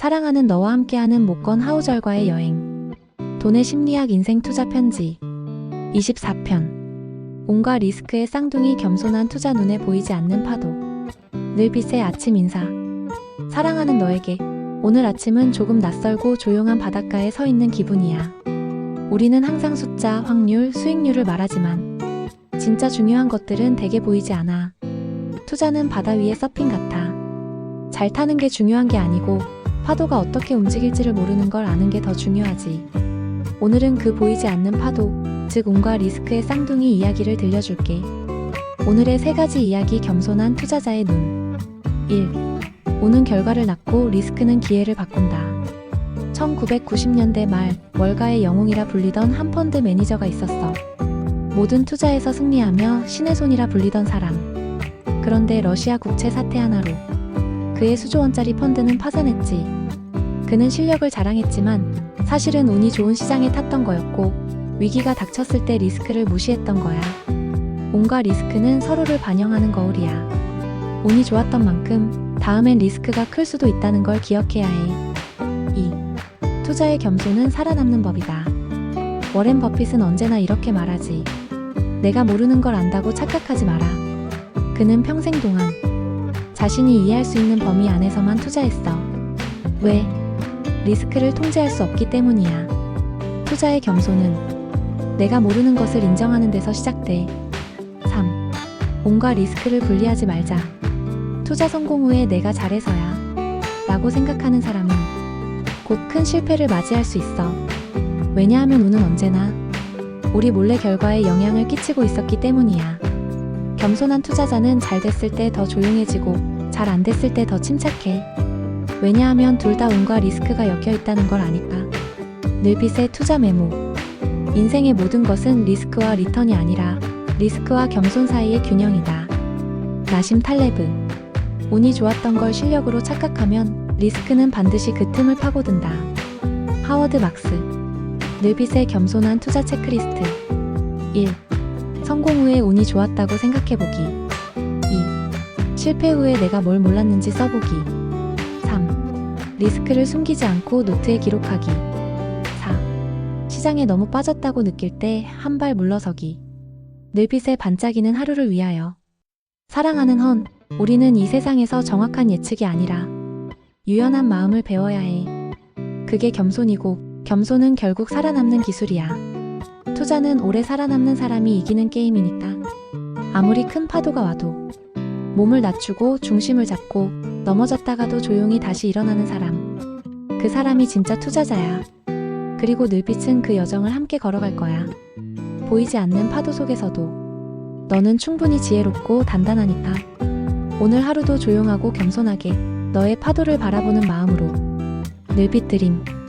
사랑하는 너와 함께하는 목건 하우절과의 여행. 돈의 심리학 인생 투자 편지. 24편. 온갖 리스크의 쌍둥이 겸손한 투자 눈에 보이지 않는 파도. 늘 빛의 아침 인사. 사랑하는 너에게 오늘 아침은 조금 낯설고 조용한 바닷가에 서 있는 기분이야. 우리는 항상 숫자, 확률, 수익률을 말하지만 진짜 중요한 것들은 대개 보이지 않아. 투자는 바다 위의 서핑 같아. 잘 타는 게 중요한 게 아니고 파도가 어떻게 움직일지를 모르는 걸 아는 게 더 중요하지. 오늘은 그 보이지 않는 파도, 즉 온과 리스크의 쌍둥이 이야기를 들려줄게. 오늘의 세 가지 이야기 겸손한 투자자의 눈. 1. 오는 결과를 낳고 리스크는 기회를 바꾼다. 1990년대 말 월가의 영웅이라 불리던 한 펀드 매니저가 있었어. 모든 투자에서 승리하며 신의 손이라 불리던 사람. 그런데 러시아 국채 사태 하나로 그의 수조 원짜리 펀드는 파산했지. 그는 실력을 자랑했지만 사실은 운이 좋은 시장에 탔던 거였고 위기가 닥쳤을 때 리스크를 무시했던 거야. 온과 리스크는 서로를 반영하는 거울이야. 운이 좋았던 만큼 다음엔 리스크가 클 수도 있다는 걸 기억해야 해. 2. 투자의 겸손은 살아남는 법이다. 워렌 버핏은 언제나 이렇게 말하지. 내가 모르는 걸 안다고 착각하지 마라. 그는 평생 동안 자신이 이해할 수 있는 범위 안에서만 투자했어. 왜? 리스크를 통제할 수 없기 때문이야. 투자의 겸손은 내가 모르는 것을 인정하는 데서 시작돼. 3. 온과 리스크를 분리하지 말자. 투자 성공 후에 내가 잘해서야. 라고 생각하는 사람은 곧 큰 실패를 맞이할 수 있어. 왜냐하면 운은 언제나 우리 몰래 결과에 영향을 끼치고 있었기 때문이야. 겸손한 투자자는 잘 됐을 때 더 조용해지고 잘 안 됐을 때 더 침착해. 왜냐하면 둘 다 운과 리스크가 엮여 있다는 걸 아니까. 늘빛의 투자 메모. 인생의 모든 것은 리스크와 리턴이 아니라 리스크와 겸손 사이의 균형이다. 나심 탈레브. 운이 좋았던 걸 실력으로 착각하면 리스크는 반드시 그 틈을 파고든다. 하워드 막스. 늘빛의 겸손한 투자 체크리스트. 1. 성공 후에 운이 좋았다고 생각해보기. 2. 실패 후에 내가 뭘 몰랐는지 써보기. 3. 리스크를 숨기지 않고 노트에 기록하기. 4. 시장에 너무 빠졌다고 느낄 때 한 발 물러서기. 늘빛의 반짝이는 하루를 위하여. 사랑하는 헌, 우리는 이 세상에서 정확한 예측이 아니라 유연한 마음을 배워야 해. 그게 겸손이고, 겸손은 결국 살아남는 기술이야. 투자는 오래 살아남는 사람이 이기는 게임이니까. 아무리 큰 파도가 와도 몸을 낮추고 중심을 잡고 넘어졌다가도 조용히 다시 일어나는 사람. 그 사람이 진짜 투자자야. 그리고 늘빛은 그 여정을 함께 걸어갈 거야. 보이지 않는 파도 속에서도 너는 충분히 지혜롭고 단단하니까. 오늘 하루도 조용하고 겸손하게 너의 파도를 바라보는 마음으로 늘빛 드림.